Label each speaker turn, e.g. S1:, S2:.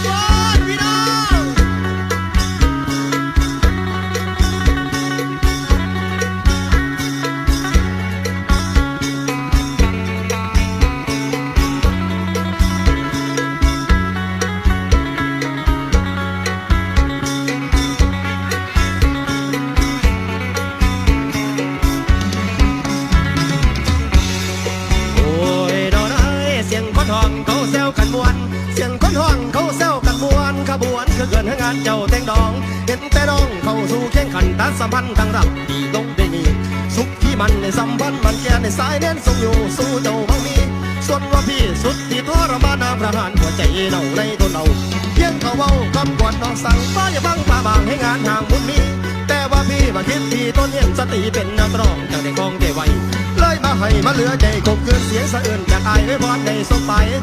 S1: Yeah. เขาแซวกันมวน เสียงคนห้องเขาแซวกันมวนขบวนคือเกินให้งานเจ้าแตงดอง เห็นแต่น้องเข้าสู่แข่งขันตัดสัมพันธ์ตั้งรับดีลงได้มีสุขที่มันในสัมพันธ์มันแก่ในสายเน้นทรงอยู่สู้เจ้าบังมีส่วนว่าพี่สุดที่ทรมานน้ำประหารหัวใจเน่าในตัวเราเพียงเขาเว้ากำกวดน้องสั่งฟ้าอย่าบังป่าบางให้งานห่างมุนมีแต่ว่าพี่มาคิดที่ต้นเห็นสติเป็นนักร้องจากในกองใจไวเลยมาให้มาเหลือใจคงคืนเสียงสะอื้นจากอายไว้พอดในสบไป